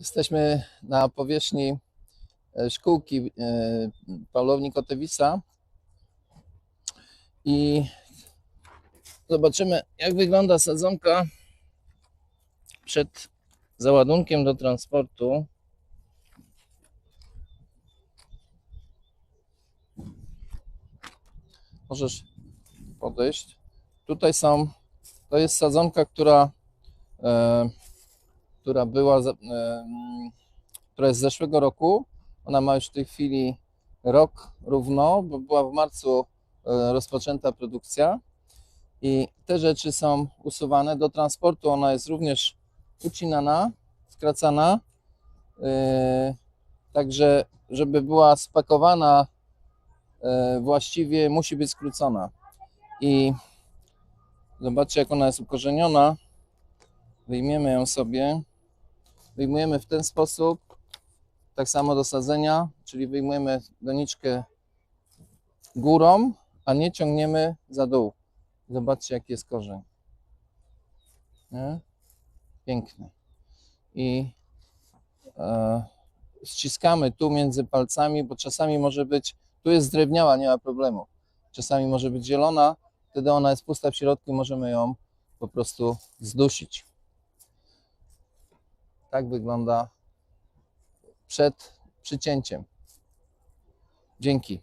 Jesteśmy na powierzchni e, szkółki e, Paulowni Kotewisa i zobaczymy, jak wygląda sadzonka przed załadunkiem do transportu. Możesz podejść. Tutaj są, to jest sadzonka, która, e, która była, która jest z zeszłego roku. Ona ma już w tej chwili rok równo, bo była w marcu e, rozpoczęta produkcja. I te rzeczy są usuwane do transportu. Ona jest również ucinana, skracana. e, Także, żeby była spakowana e, właściwie, musi być skrócona. I zobaczcie, jak ona jest ukorzeniona. Wyjmiemy ją sobie. Wyjmujemy w ten sposób. Tak samo do sadzenia, czyli wyjmujemy doniczkę górą, a nie ciągniemy za dół. Zobaczcie, jaki jest korzeń. Nie? Piękny. I e, ściskamy tu między palcami, bo czasami może być, tu jest drewniała, nie ma problemu. Czasami może być zielona, wtedy ona jest pusta w środku i możemy ją po prostu zdusić. Tak wygląda przed przycięciem. Dzięki.